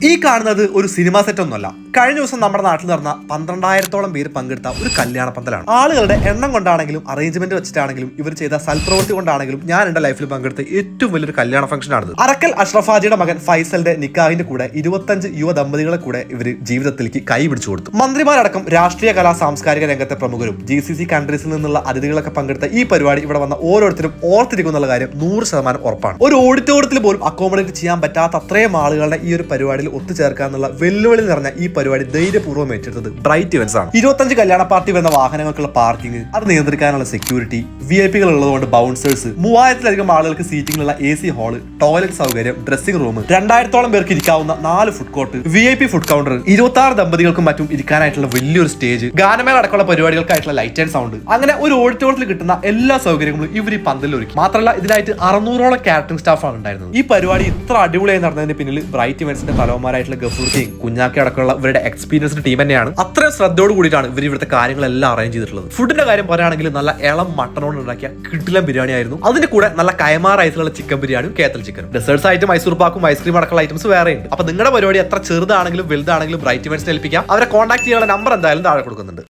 ഈ കാണുന്നത് ഒരു സിനിമ സെറ്റ് ഒന്നുമല്ല. കഴിഞ്ഞ ദിവസം നമ്മുടെ നാട്ടിൽ നടന്ന പന്ത്രണ്ടായിരത്തോളം പേര് പങ്കെടുത്ത ഒരു കല്യാണ പന്തലാണ്. ആളുകളുടെ എണ്ണം കൊണ്ടാണെങ്കിലും അറേഞ്ച്മെന്റ് വെച്ചിട്ടാണെങ്കിലും ഇവർ ചെയ്ത സൽപ്രവൃത്തി കൊണ്ടാണെങ്കിലും ഞാൻ എന്റെ ലൈഫിൽ പങ്കെടുത്ത ഏറ്റവും വലിയൊരു കല്യാണ ഫംഗ്ഷൻ ആണ് അറക്കൽ അഷ്റഫാജിയുടെ മകൻ ഫൈസലിന്റെ നിക്കാഹിന്റെ കൂടെ ഇരുപത്തഞ്ച് യുവ ദമ്പതികളെ കൂടെ ഇവർ ജീവിതത്തിലേക്ക് കൈ പിടിച്ചു കൊടുത്തു. മന്ത്രിമാരടക്കം രാഷ്ട്രീയ കലാ സാംസ്കാരിക രംഗത്തെ പ്രമുഖരും ജി സി സി കൺട്രീസിൽ നിന്നുള്ള അതിഥികളൊക്കെ പങ്കെടുത്ത ഈ പരിപാടി ഇവിടെ വന്ന ഓരോരുത്തരും ഓർത്തിരിക്കുന്നുള്ള കാര്യം നൂറ് ശതമാനം ഉറപ്പാണ്. ഒരു ഓഡിറ്റോറിയത്തിൽ പോലും അക്കോമഡേറ്റ് ചെയ്യാൻ പറ്റാത്ത അത്രയും ആളുകളുടെ ഈ ഒരു പരിപാടിയിൽ ഒത്തുചേർക്കാന്നുള്ള വെല്ലുവിളി നിറഞ്ഞ ഈ പരിപാടി ധൈര്യപൂർവം ഏറ്റെടുത്തത് ബ്രൈറ്റ് ഇവൻസ് ആണ്. ഇരുപത്തഞ്ച് കല്യാണ പാർട്ടി വരുന്ന വാഹനങ്ങൾക്കുള്ള പാർക്കിംഗ് അത് നിയന്ത്രിക്കാനുള്ള സെക്യൂരിറ്റി വി ഐ പികൾ ഉള്ളതുകൊണ്ട് ബൗൺസേഴ്സ് മൂവായിരത്തിലധികം ആളുകൾക്ക് സീറ്റിംഗിലുള്ള എ സി ഹാൾ ടോയ്ലറ്റ് സൗകര്യം ഡ്രസ്സിംഗ് റൂം രണ്ടായിരത്തോളം പേർക്ക് ഇരിക്കാവുന്ന നാല് food court V I P food counter ഇരുപത്തി ആറ് ദമ്പതികൾക്കും മറ്റും ഇരിക്കാനായിട്ടുള്ള വലിയൊരു സ്റ്റേജ് ഗാനമേള അടക്കമുള്ള പരിപാടികൾക്കായിട്ടുള്ള ലൈറ്റ് ആൻഡ് സൗണ്ട് അങ്ങനെ ഒരു ഓഡിറ്റോറിയത്തിൽ കിട്ടുന്ന എല്ലാ സൗകര്യങ്ങളും ഇവർ ഈ പന്തലിൽ ഒരുക്കി മാത്രമല്ല ഇതിനായിട്ട് അറുന്നൂറോളം കാറ്ററിംഗ് സ്റ്റാഫാണ് ഉണ്ടായിരുന്നത്. ഈ പരിപാടി ഇത്ര അടിപൊളിയായി നടന്നതിന് പിന്നിൽ ബ്രൈറ്റ് ഇവന്റ്സിന്റെ തലവന്മാരായിട്ടുള്ള ഗഫൂർത്തിയും കുഞ്ഞാക്കി അടക്കമുള്ള ഇവരുടെ എക്സ്പീരിയൻസ്ഡ് ടീം തന്നെയാണ്. അത്രയും ശ്രദ്ധയോട് കൂടിയിട്ടാണ് ഇവർ ഇവിടുത്തെ കാര്യങ്ങളെല്ലാം അറേഞ്ച് ചെയ്തിട്ടുള്ളത്. ഫുഡിന്റെ കാര്യം പറയുകയാണെങ്കിൽ നല്ല ഇളം മട്ടണോട് ഉണ്ടാക്കിയ കിട്ടിലം ബിരിയാണി ആയിരുന്നു. അതിന്റെ കൂടെ നല്ല കയമാർ റൈസിലുള്ള ചിക്കൻ ബിരിയാണിയും കേത്തൽ ചിക്കനും ഡെസേർട്സ് ആയിട്ട് മൈസൂർ പാക്കും ഐസ്ക്രീം അടക്കമുള്ള ഐറ്റംസ് വേറെ ഉണ്ട്. അപ്പൊ നിങ്ങളുടെ പരിപാടി എത്ര ചെറുതാണെങ്കിലും വലുതാണെങ്കിലും ബ്രൈറ്റ് ഇവന്റ്സിനെ ഏൽപ്പിക്കാം. അവരെ കോൺടാക്ട് ചെയ്യാനുള്ള നമ്പർ എന്തായാലും താഴെ കൊടുക്കുന്നുണ്ട്.